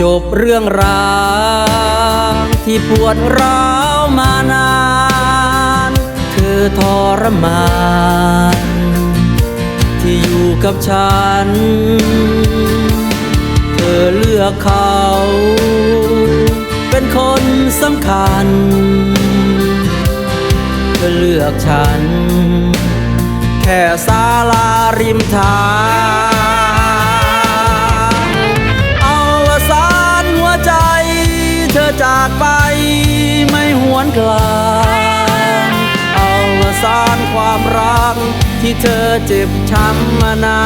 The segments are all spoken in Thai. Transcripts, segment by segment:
จบเรื่องราวที่ปวดร้าวมานานเธอทรมาน ที่อยู่กับฉัน เธอเลือกเขา เป็นคนสำคัญ เธอเลือกฉัน แค่ศาลาริมทาง ไปไม่หวนกลับเอาวสานความรัก ที่เธอเจ็บช้ำมานา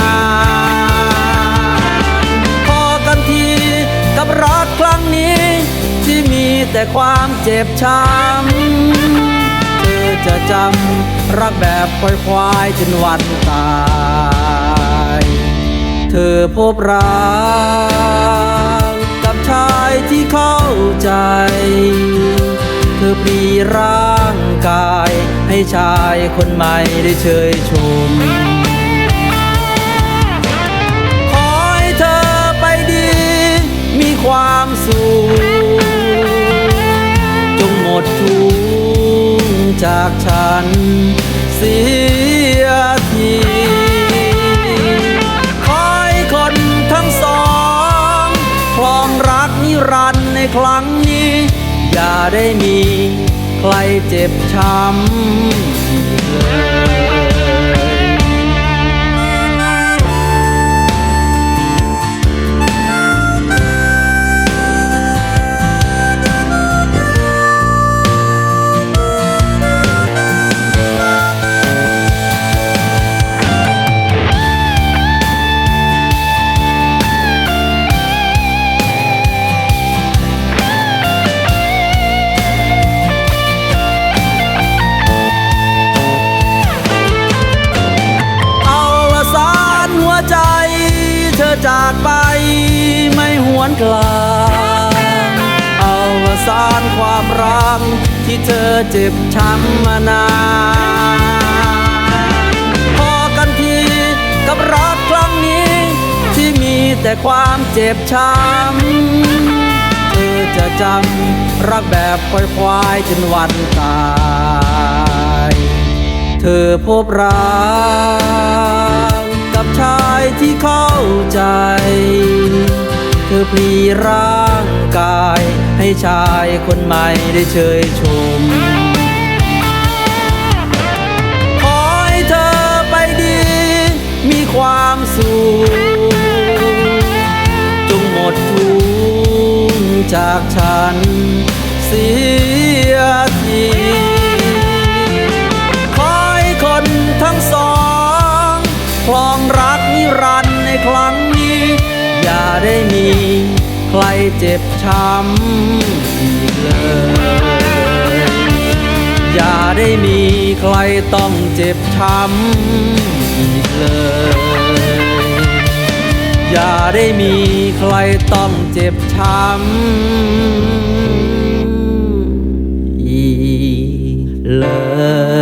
นพอกันทีกับรักครั้งนี้ ที่มีแต่ความเจ็บช้ำ เธอจะจำรักแบบควยควายๆจนวันตาย เธอพบรัก ใจ เธอปรีร่างกาย ให้ชายคนใหม่ได้เชยชม ขอให้เธอไปดี มีความสุข จงหมดทุกจากฉันเสียที ในครั้งนี้ อย่าได้มีใครเจ็บช้ำ ไม่หวนกลับเอาสานความรักที่เธอเจ็บช้ำมานานพอกันทีกับรักครั้งนี้ ที่มีแต่ความเจ็บช้ำเธอจะจำรักแบบควายควายจนวันตายเธอพบรักกับชายที่เข้าใจ พลีร่างกาย ให้ชายคนใหม่ได้เชยชม ขอให้เธอไปดี มีความสุข จงหมดทุกข์จากฉัน เสียทีขอให้คนทั้งสองคลองรักนิรันดร์ในครั้งนี้ อย่าได้มี ใครเจ็บช้ำอีกเลย อย่าได้มีใครต้องเจ็บช้ำอีกเลย อย่าได้มีใครต้องเจ็บช้ำอีกเลย